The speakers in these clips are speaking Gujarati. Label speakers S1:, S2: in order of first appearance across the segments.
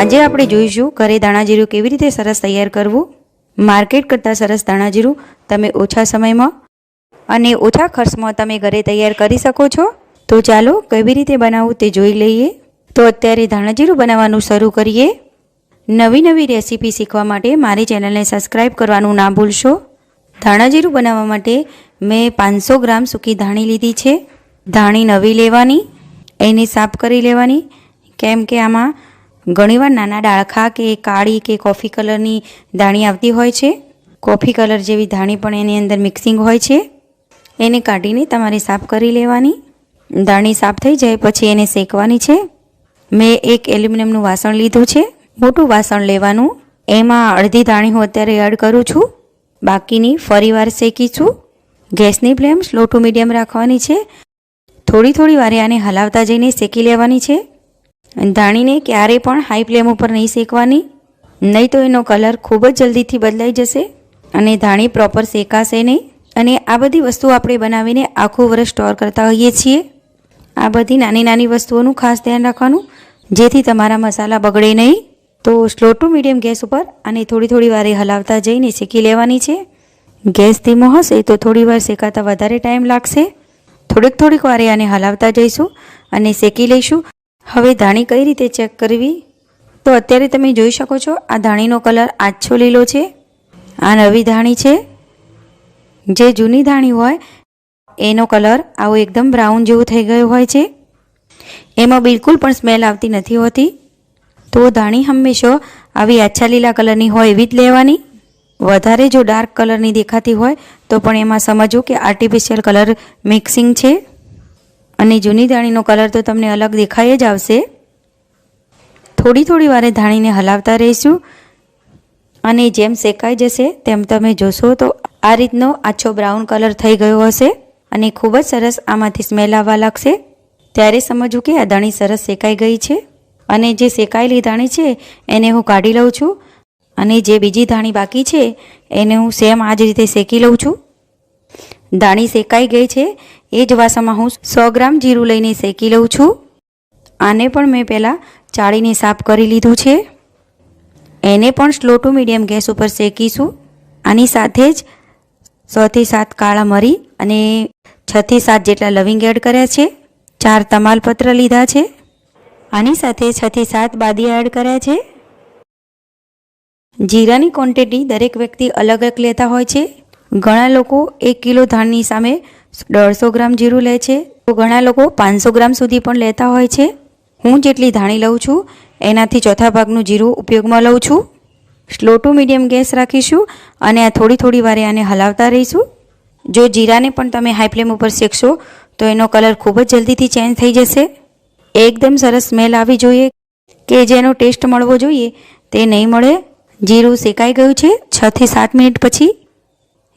S1: આજે આપણે જોઈશું ઘરે ધાણાજીરું કેવી રીતે સરસ તૈયાર કરવું. માર્કેટ કરતાં સરસ ધાણાજીરું તમે ઓછા સમયમાં અને ઓછા ખર્ચમાં તમે ઘરે તૈયાર કરી શકો છો. તો ચાલો કેવી રીતે બનાવવું તે જોઈ લઈએ. તો અત્યારે ધાણાજીરું બનાવવાનું શરૂ કરીએ. નવી નવી રેસીપી શીખવા માટે મારી ચેનલને સબસ્ક્રાઈબ કરવાનું ના ભૂલશો. ધાણાજીરું બનાવવા માટે મેં પાંચસો ગ્રામ સૂકી ધાણી લીધી છે. ધાણી નવી લેવાની, એને સાફ કરી લેવાની. કેમ કે આમાં ઘણીવાર નાના ડાળખા કે કાળી કે કોફી કલરની ધાણી આવતી હોય છે. કોફી કલર જેવી ધાણી પણ એની અંદર મિક્સિંગ હોય છે. એને કાઢીને તમારે સાફ કરી લેવાની. ધાણી સાફ થઈ જાય પછી એને શેકવાની છે. મેં એક એલ્યુમિનિયમનું વાસણ લીધું છે. મોટું વાસણ લેવાનું. એમાં અડધી ધાણી હું અત્યારે એડ કરું છું. બાકીની ફરીવાર શેકીશું ગેસની ફ્લેમ સ્લો ટુ મીડિયમ રાખવાની છે. થોડી થોડી વારે આને હલાવતા જઈને શેકી લેવાની છે. ધાણીને ક્યારેય પણ હાઈ ફ્લેમ ઉપર નહીં શેકવાની. નહીં તો એનો કલર ખૂબ જ જલ્દીથી બદલાઈ જશે અને ધાણી પ્રોપર શેકાશે નહીં. અને આ બધી વસ્તુઓ આપણે બનાવીને આખું વર્ષ સ્ટોર કરતા હોઈએ છીએ. આ બધી નાની નાની વસ્તુઓનું ખાસ ધ્યાન રાખવાનું. જેથી તમારા મસાલા બગડે નહીં. તો સ્લો ટુ મીડિયમ ગેસ ઉપર આને થોડી થોડી વારે હલાવતા જઈને શેકી લેવાની છે. ગેસ ધીમો હશે તો થોડી વાર શેકાતા વધારે ટાઈમ લાગશે. થોડીક થોડીક વારે આને હલાવતા જઈશું અને શેકી લઈશું. હવે ધાણી કઈ રીતે ચેક કરવી? તો અત્યારે તમે જોઈ શકો છો, આ ધાણીનો કલર આછો લીલો છે, આ નવી ધાણી છે. જે જૂની ધાણી હોય, એનો કલર આવો એકદમ બ્રાઉન જેવું થઈ ગયો હોય છે. એમાં બિલકુલ પણ સ્મેલ આવતી નથી હોતી. તો ધાણી હંમેશા આવી આછા લીલા કલરની હોય એવી જ લેવાની. વધારે જો ડાર્ક કલરની દેખાતી હોય, તો પણ એમાં સમજવું કે આર્ટિફિશિયલ કલર મિક્સિંગ છે. અને જૂની ધાણીનો કલર તો તમને અલગ દેખાઈ જ આવશે. થોડી થોડી વારે ધાણીને હલાવતા રહીશું. અને જેમ શેકાઈ જશે, તેમ તમે જોશો તો આ રીતનો આછો બ્રાઉન કલર થઈ ગયો હશે અને ખૂબ જ સરસ આમાંથી સ્મેલ આવવા લાગશે. ત્યારે સમજવું કે આ ધાણી સરસ શેકાઈ ગઈ છે. અને જે શેકાયેલી ધાણી છે, એને હું કાઢી લઉં છું. અને જે બીજી ધાણી બાકી છે, એને હું સેમ આ જ રીતે શેકી લઉં છું. ધાણી શેકાઈ ગઈ છે એ જ વાસણમાં હું સો ગ્રામ જીરું લઈને શેકી લઉં છું. આને પણ મેં પહેલાં ચાળીને સાફ કરી લીધું છે. એને પણ સ્લો ટુ મીડિયમ ગેસ ઉપર શેકીશું. આની સાથે જ છથી સાત કાળા મરી અને છથી સાત જેટલા લવિંગ એડ કર્યા છે. ચાર તમાલપત્ર લીધા છે. આની સાથે છથી સાત બાદિયા એડ કર્યા છે. જીરાની ક્વોન્ટિટી દરેક વ્યક્તિ અલગ અલગ લેતા હોય છે. ઘણા લોકો એક કિલો ધાણની સામે દોઢસો ગ્રામ જીરું લે છે. તો ઘણા લોકો પાંચસો ગ્રામ સુધી પણ લેતા હોય છે. હું જેટલી ધાણી લઉં છું, એનાથી ચોથા ભાગનું જીરું ઉપયોગમાં લઉં છું. સ્લો ટુ મીડિયમ ગેસ રાખીશું અને આ થોડી થોડી વારે આને હલાવતા રહીશું. જો જીરાને પણ તમે હાઈ ફ્લેમ ઉપર શેકશો, તો એનો કલર ખૂબ જ જલ્દીથી ચેન્જ થઈ જશે. એકદમ સરસ સ્મેલ આવી જોઈએ. કે જેનો ટેસ્ટ મળવો જોઈએ, તે નહીં મળે. જીરું શેકાઈ ગયું છે છથી સાત મિનિટ પછી.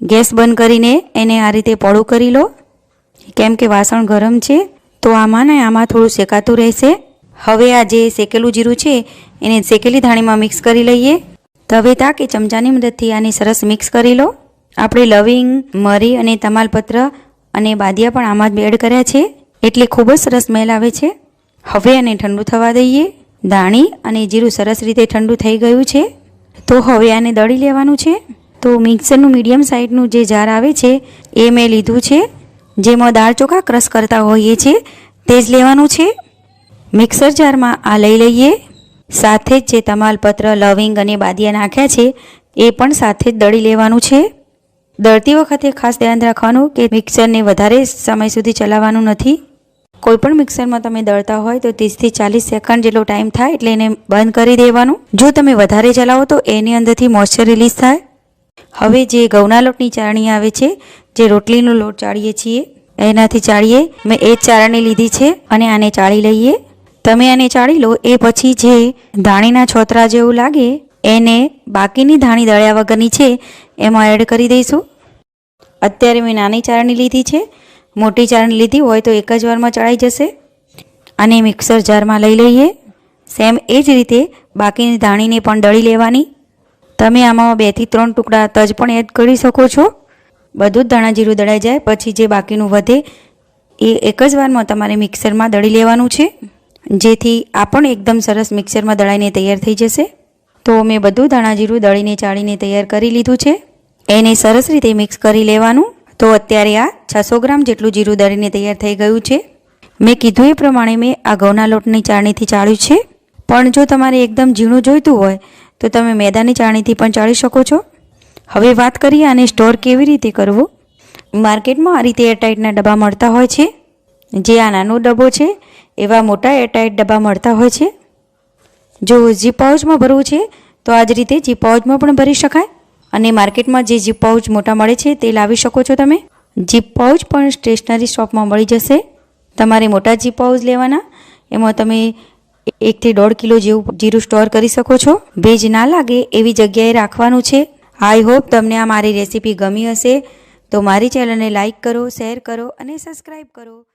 S1: ગેસ બંધ કરીને એને આ રીતે પળું કરી લો. કેમ કે વાસણ ગરમ છે, તો આમાં ને આમાં થોડું શેકાતું રહેશે. હવે આ જે શેકેલું જીરું છે, એને શેકેલી ધાણીમાં મિક્સ કરી લઈએ. તવેતા કે ચમચાની મદદથી આને સરસ મિક્સ કરી લો. આપણે લવિંગ, મરી અને તમાલપત્ર અને બાદિયા પણ આમાં જ એડ કર્યા છે. એટલે ખૂબ જ સરસ સ્મેલ આવે છે. હવે આને ઠંડુ થવા દઈએ. ધાણી અને જીરું સરસ રીતે ઠંડુ થઈ ગયું છે. તો હવે આને દળી લેવાનું છે. તો મિક્સરનું મીડિયમ સાઇઝનું જે જાર આવે છે, એ મેં લીધું છે. જેમાં દાળ ચોખા ક્રશ કરતા હોઈએ છીએ તે જ લેવાનું છે. મિક્સર જારમાં આ લઈ લઈએ. સાથે જ જે તમાલપત્ર, લવિંગ અને બાદિયા નાખ્યા છે, એ પણ સાથે જ દળી લેવાનું છે. દળતી વખતે ખાસ ધ્યાન રાખવાનું કે મિક્સરને વધારે સમય સુધી ચલાવવાનું નથી. કોઈપણ મિક્સરમાં તમે દળતા હોય તો ત્રીસથી ચાલીસ સેકન્ડ જેટલો ટાઈમ થાય એટલે એને બંધ કરી દેવાનું. જો તમે વધારે ચલાવો તો એની અંદરથી મોઇશ્ચર રિલીઝ થાય. હવે જે ઘઉંના લોટની ચાળણી આવે છે, જે રોટલીનો લોટ ચાળીએ છીએ, એનાથી ચાળીએ, મેં એ જ ચાળણી લીધી છે અને આને ચાળી લઈએ. તમે આને ચાળી લો, એ પછી જે ધાણીના છોતરા જેવું લાગે, એને બાકીની ધાણી દળ્યા વગરની છે, એમાં એડ કરી દઈશું. અત્યારે મેં નાની ચાળણી લીધી છે, મોટી ચાળણી લીધી હોય તો એક જ વારમાં ચડાઈ જશે. અને મિક્સર જારમાં લઈ લઈએ. સેમ એ જ રીતે બાકીની ધાણીને પણ દળી લેવાની. તમે આમાં બેથી ત્રણ ટુકડા તજ પણ એડ કરી શકો છો. બધું જ ધાણા જીરું દળાઈ જાય, પછી જે બાકીનું વધે, એ એક જ વારમાં તમારે મિક્સરમાં દળી લેવાનું છે. જેથી આ પણ એકદમ સરસ મિક્સરમાં દળાઈને તૈયાર થઈ જશે. તો મેં બધું ધાણા જીરું દળીને ચાળીને તૈયાર કરી લીધું છે. એને સરસ રીતે મિક્સ કરી લેવાનું. તો અત્યારે આ છસો ગ્રામ જેટલું જીરું દળીને તૈયાર થઈ ગયું છે. મેં કીધું એ પ્રમાણે મેં આ ઘઉંના લોટની ચાળણીથી ચાળ્યું છે. પણ જો તમારે એકદમ ઝીણું જોઈતું હોય તો તમે મેદાની ચાણીથી પણ ચાળી શકો છો. હવે વાત કરીએ આને સ્ટોર કેવી રીતે કરવું. માર્કેટમાં આ રીતે એરટાઇટના ડબ્બા મળતા હોય છે. જે આ નાનો ડબ્બો છે, એવા મોટા એરટાઇટ ડબ્બા મળતા હોય છે. જો જીપ પાઉચમાં ભરવું છે, તો આ જ રીતે જીપ પાઉચમાં પણ ભરી શકાય. અને માર્કેટમાં જે જીપ પાઉચ મોટા મળે છે, તે લાવી શકો છો તમે. જીપ પાઉચ પણ સ્ટેશનરી શોપમાં મળી જશે. તમારે મોટા જીપ પાઉચ લેવાના. એમાં તમે એકથી દોઢ કિલો જેવું જીરું સ્ટોર કરી શકો છો. ભેજ ના લાગે એવી જગ્યાએ રાખવાનું છે. આઈ હોપ તમને આ મારી રેસીપી ગમી હશે. તો મારી ચેનલને લાઇક કરો, શેર કરો અને સબસ્ક્રાઈબ કરો.